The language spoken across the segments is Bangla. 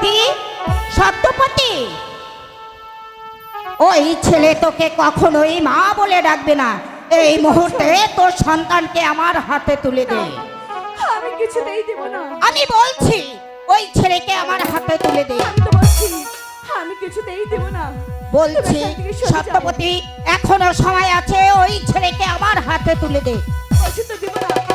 সত্যপতি সত্যপতি? ওই ছেলে তোকে কখনোই মা বলে ডাকবে না। এই মুহূর্তে তোর সন্তানকে আমার হাতে তুলে দে। আমি কিছুতেই দেব না। আমি বলছি ওই ছেলেকে আমার হাতে তুলে দে। আমি তো বলছি আমি কিছুতেই দেব না। বলছি। সত্যপতি এখনও সময় আছে ওই ছেলেকে আমার হাতে তুলে দে। তো দেব না।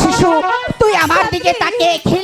শিশু তুই আমার দিকে তাকে খিল।